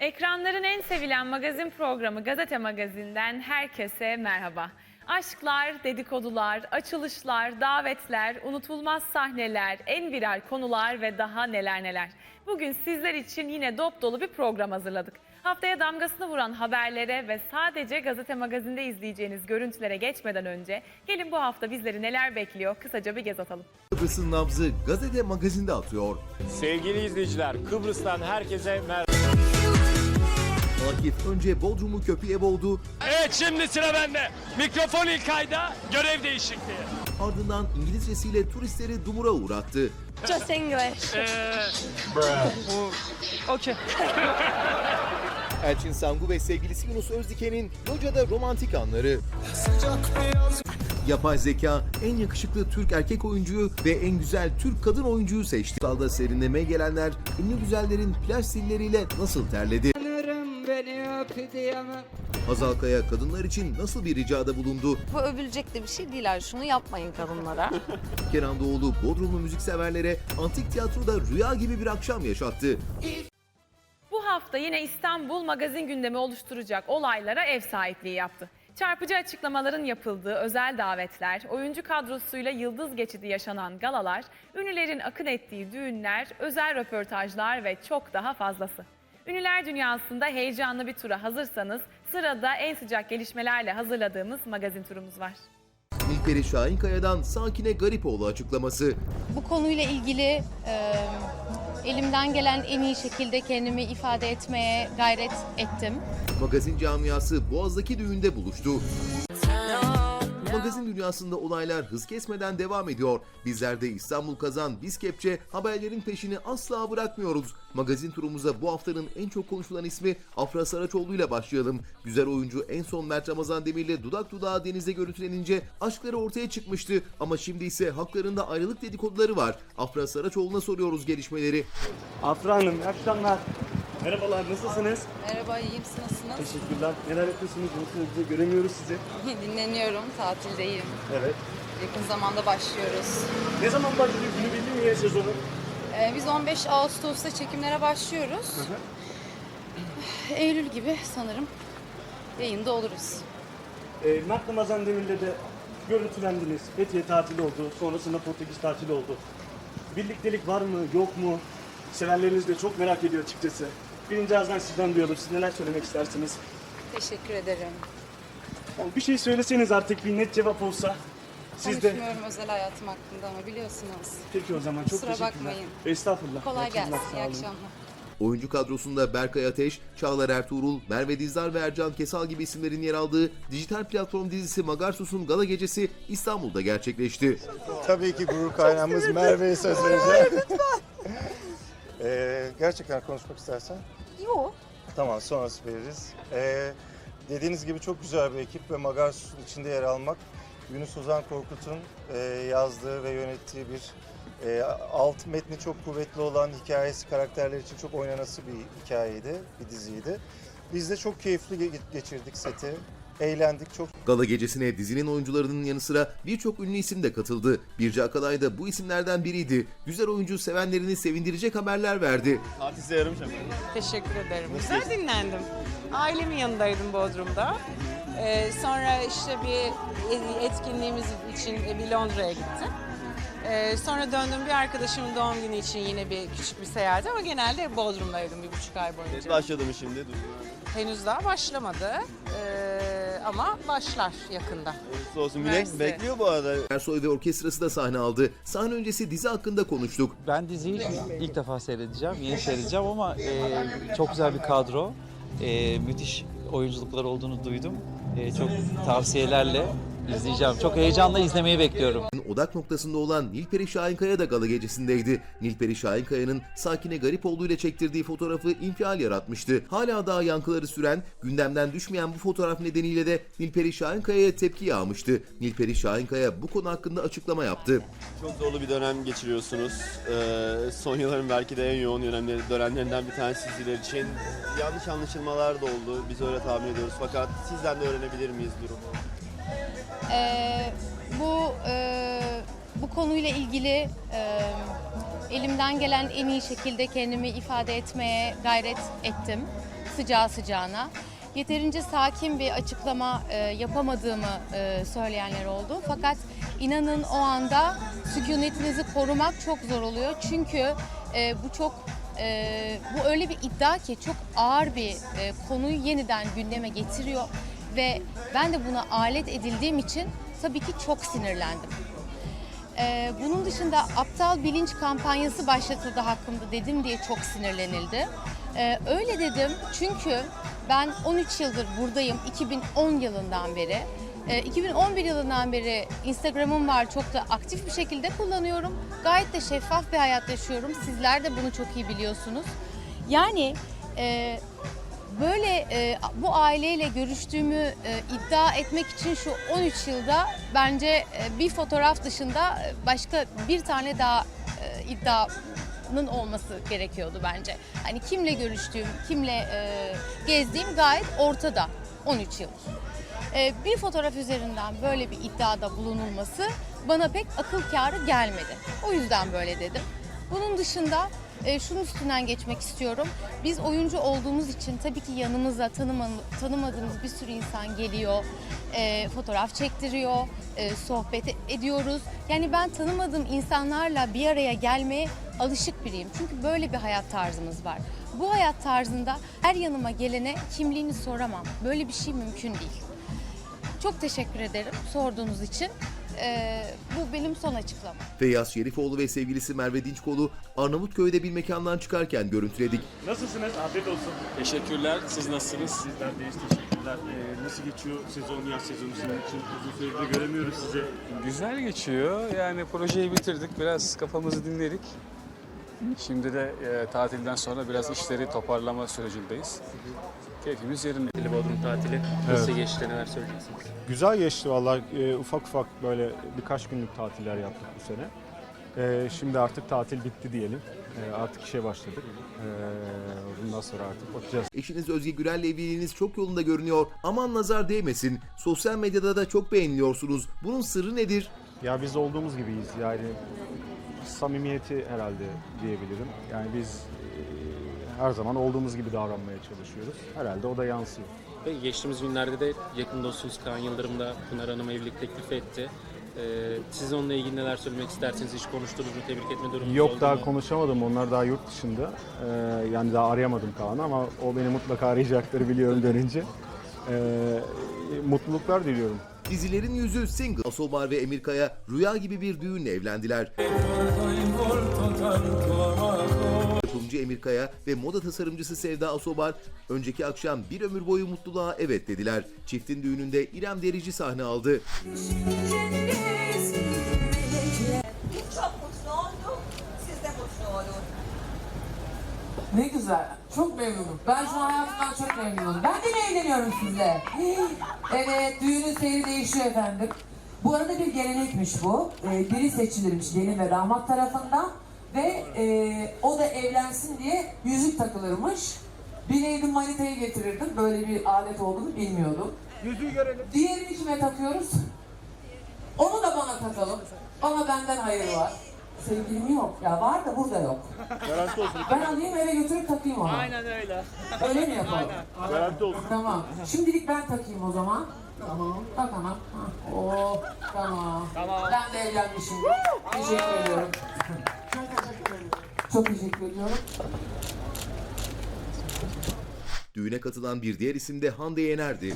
Ekranların en sevilen magazin programı Gazete Magazin'den herkese merhaba. Aşklar, dedikodular, açılışlar, davetler, unutulmaz sahneler, en viral konular ve daha neler neler. Bugün sizler için yine dop dolu bir program hazırladık. Haftaya damgasını vuran haberlere ve sadece Gazete Magazin'de izleyeceğiniz görüntülere geçmeden önce gelin bu hafta bizleri neler bekliyor kısaca bir göz atalım. Kıbrıs'ın nabzı gazete magazinde atıyor. Sevgili izleyiciler, Kıbrıs'tan herkese merhaba. Akif önce Bodrum'u köpeğe boğdu, Evet şimdi sıra bende. Mikrofon ilk ayda görev değişikliği. ardından İngilizcesiyle turistleri dumura uğrattı. Just English. Okey. Elçin Sangu ve sevgilisi Yunus Özdiken'in Loca'da romantik anları. Yapay zeka en yakışıklı Türk erkek oyuncuyu ve en güzel Türk kadın oyuncuyu seçti. Dalda serinlemeye gelenler ünlü güzellerin plaj silleriyle nasıl terledi? Hazal Kaya kadınlar için nasıl bir ricada bulundu? Bu övülecek de bir şey değil. Şunu yapmayın kadınlara. Kenan Doğulu Bodrumlu müzikseverlere antik tiyatroda rüya gibi bir akşam yaşattı. Bu hafta yine İstanbul magazin gündemi oluşturacak olaylara ev sahipliği yaptı. Çarpıcı açıklamaların yapıldığı özel davetler, oyuncu kadrosuyla yıldız geçidi yaşanan galalar, ünlülerin akın ettiği düğünler, özel röportajlar ve çok daha fazlası. Ünlüler dünyasında heyecanlı bir tura hazırsanız sırada en sıcak gelişmelerle hazırladığımız magazin turumuz var. Nilperi Şahinkaya'dan Sakine Garipoğlu açıklaması. Bu konuyla ilgili e, elimden gelen en iyi şekilde kendimi ifade etmeye gayret ettim. Magazin camiası Boğaz'daki düğünde buluştu. Magazin dünyasında olaylar hız kesmeden devam ediyor. Bizler de İstanbul Kazan, Biz Kepçe haberlerin peşini asla bırakmıyoruz. Magazin turumuza bu haftanın en çok konuşulan ismi Afra Saraçoğlu ile başlayalım. Güzel oyuncu en son Mert Ramazan Demir'le dudak dudağa denizde görüntülenince aşkları ortaya çıkmıştı. Ama şimdi ise haklarında ayrılık dedikoduları var. Afra Saraçoğlu'na soruyoruz gelişmeleri. Afra Hanım, iyi akşamlar. Merhabalar, nasılsınız? Merhaba, iyiyim. Siz nasılsınız? Teşekkürler. Neler yapıyorsunuz? Nasıl göremiyoruz sizi. Dinleniyorum, tatildeyim. Evet. Yakın zamanda başlıyoruz. Ne zaman başlıyor? Günü belli mi ya sezonu? Ee, biz 15 Ağustos'ta çekimlere başlıyoruz. Eylül gibi sanırım yayında oluruz. Ee, Mert Ramazan Demir'le de görüntülendiniz. Fethiye tatili oldu. Sonrasında Portekiz tatili oldu. Birliktelik var mı, yok mu? Sevenleriniz de çok merak ediyor açıkçası. Birinci ağızdan sizden duyalım. Siz neler söylemek istersiniz? Teşekkür ederim. Yani bir şey söyleseniz artık bir net cevap olsa. Siz de... Konuşmuyorum özel hayatım hakkında ama biliyorsunuz. Peki o zaman çok Kusura teşekkürler. bakmayın. Estağfurullah. Kolay gelsin, sağ iyi olun. akşamlar. Oyuncu kadrosunda Berkay Ateş, Çağlar Ertuğrul, Merve Dizdar ve Ercan Kesal gibi isimlerin yer aldığı dijital platform dizisi Magarsus'un gala gecesi İstanbul'da gerçekleşti. Tabii ki gurur kaynağımız Merve'ye söz vereceğim. Ee, gerçekten konuşmak istersen. Yok. Tamam sonrası veririz. Ee, dediğiniz gibi çok güzel bir ekip ve Magarsus'un içinde yer almak Yunus Ozan Korkut'un e, yazdığı ve yönettiği bir e, alt metni çok kuvvetli olan hikayesi karakterler için çok oynanası bir hikayeydi, bir diziydi. Biz de çok keyifli ge- geçirdik seti. Eğlendik, çok Gala gecesine dizinin oyuncularının yanı sıra birçok ünlü isim de katıldı. Birce Akalay da bu isimlerden biriydi. Güzel oyuncu sevenlerini sevindirecek haberler verdi. Teşekkür ederim. Güzel dinlendim. Ailemin yanındaydım Bodrum'da. Ee, sonra işte bir etkinliğimiz için bir Londra'ya gittim. Ee, sonra döndüm bir arkadaşımın doğum günü için yine bir küçük bir seyahat ama genelde Bodrum'daydım bir buçuk ay boyunca. Başladı mı şimdi? Henüz daha başlamadı Ee, ama başlar yakında. Olsun Mersi. bekliyor bu arada. Ersoy ve orkestrası da sahne aldı. Sahne öncesi dizi hakkında konuştuk. Ben diziyi ilk defa seyredeceğim, yeni seyredeceğim ama e, çok güzel bir kadro, e, müthiş oyunculuklar olduğunu duydum. E, çok tavsiyelerle izleyeceğim. Çok heyecanla izlemeyi bekliyorum. Odak noktasında olan Nilperi Şahinkaya da gala gecesindeydi. Nilperi Şahinkaya'nın Sakine Garipoğlu ile çektirdiği fotoğrafı infial yaratmıştı. Hala daha yankıları süren, gündemden düşmeyen bu fotoğraf nedeniyle de Nilperi Şahinkaya'ya tepki yağmıştı. Nilperi Şahinkaya bu konu hakkında açıklama yaptı. Çok zorlu bir dönem geçiriyorsunuz. Ee, son yılların belki de en yoğun dönemleri, dönemlerinden bir tanesi sizler için. Yanlış anlaşılmalar da oldu. Biz öyle tahmin ediyoruz. Fakat sizden de öğrenebilir miyiz durumu? E, bu e, bu konuyla ilgili e, elimden gelen en iyi şekilde kendimi ifade etmeye gayret ettim. sıcağı sıcağına. Yeterince sakin bir açıklama e, yapamadığımı e, söyleyenler oldu. Fakat inanın o anda sükunetinizi korumak çok zor oluyor. Çünkü e, bu çok e, bu öyle bir iddia ki çok ağır bir e, konuyu yeniden gündeme getiriyor ve ben de buna alet edildiğim için tabii ki çok sinirlendim. Ee, bunun dışında aptal bilinç kampanyası başlatıldı hakkımda dedim diye çok sinirlenildi. Ee, öyle dedim çünkü ben 13 yıldır buradayım 2010 yılından beri. Ee, 2011 yılından beri Instagram'ım var çok da aktif bir şekilde kullanıyorum. Gayet de şeffaf bir hayat yaşıyorum. Sizler de bunu çok iyi biliyorsunuz. Yani e, Böyle e, bu aileyle görüştüğümü e, iddia etmek için şu 13 yılda bence e, bir fotoğraf dışında e, başka bir tane daha e, iddianın olması gerekiyordu bence. Hani kimle görüştüğüm, kimle e, gezdiğim gayet ortada 13 yıl. E, bir fotoğraf üzerinden böyle bir iddiada bulunulması bana pek akıl kârı gelmedi. O yüzden böyle dedim. Bunun dışında e, şunun üstünden geçmek istiyorum. Biz oyuncu olduğumuz için tabii ki yanımıza tanıma- tanımadığımız bir sürü insan geliyor, e, fotoğraf çektiriyor, e, sohbet ediyoruz. Yani ben tanımadığım insanlarla bir araya gelmeye alışık biriyim. Çünkü böyle bir hayat tarzımız var. Bu hayat tarzında her yanıma gelene kimliğini soramam. Böyle bir şey mümkün değil. Çok teşekkür ederim sorduğunuz için. E, bu benim son açıklamam. Feyyaz Şerifoğlu ve sevgilisi Merve Dinçkol'u Arnavutköy'de bir mekandan çıkarken görüntüledik. Nasılsınız? Afiyet olsun. Teşekkürler. Siz nasılsınız? Sizler de teşekkürler. Ee, nasıl geçiyor sezon, yaz sezonu sizin için? Uzun süredir göremiyoruz sizi. Güzel geçiyor. Yani projeyi bitirdik. Biraz kafamızı dinledik. Şimdi de e, tatilden sonra biraz işleri toparlama sürecindeyiz. Keyfimiz yerinde. Bodrum tatili nasıl geçti neler söyleyeceksiniz? Güzel geçti vallahi Ee, ufak ufak böyle birkaç günlük tatiller yaptık bu sene. Ee, şimdi artık tatil bitti diyelim. Ee, artık işe başladık. Ee, bundan sonra artık bakacağız. Eşiniz Özge Gürel'le evliliğiniz çok yolunda görünüyor. Aman nazar değmesin. Sosyal medyada da çok beğeniliyorsunuz. Bunun sırrı nedir? Ya biz olduğumuz gibiyiz yani samimiyeti herhalde diyebilirim. Yani biz e, her zaman olduğumuz gibi davranmaya çalışıyoruz. Herhalde o da yansıyor. Ve geçtiğimiz günlerde de yakın dostunuz Kaan Yıldırım da Pınar Hanım'a evlilik teklifi etti. Ee, siz onunla ilgili neler söylemek istersiniz? Hiç konuştunuz mu? Tebrik etme durumunuz Yok oldu daha mu? konuşamadım. Onlar daha yurt dışında. Ee, yani daha arayamadım Kaan'ı ama o beni mutlaka arayacaktır biliyorum dönünce. Ee, mutluluklar diliyorum. Dizilerin yüzü single. Asobar ve Emir Kaya rüya gibi bir düğünle evlendiler. Yapımcı Emir Kaya ve moda tasarımcısı Sevda Asobar önceki akşam bir ömür boyu mutluluğa evet dediler. Çiftin düğününde İrem Derici sahne aldı. Çok mutlu oldum. Siz de mutlu olun. Ne güzel. Çok memnunum. Ben şu an hayatımdan çok memnunum. Ben de mi evleniyorum sizle? Evet, düğünün seyri değişiyor efendim. Bu arada bir gelenekmiş bu. Ee, biri seçilirmiş gelin ve damat tarafından. Ve e, o da evlensin diye yüzük takılırmış. Bir evde manitayı getirirdim. Böyle bir alet olduğunu bilmiyordum. Yüzüğü görelim. Diğerini kime takıyoruz? Onu da bana takalım. Ama benden hayır var. Sevgilim yok. Ya var da burada yok. Garanti olsun. Ben alayım eve götürüp takayım ona. Aynen öyle. Öyle mi yapalım? Garanti olsun. Tamam. Şimdilik ben takayım o zaman. Tamam. Tak anam. Hah. Oo, tamam. Tamam. Ben de evlenmişim. Teşekkür ediyorum. Çok teşekkür ediyorum. Düğüne katılan bir diğer isim de Hande Yener'di.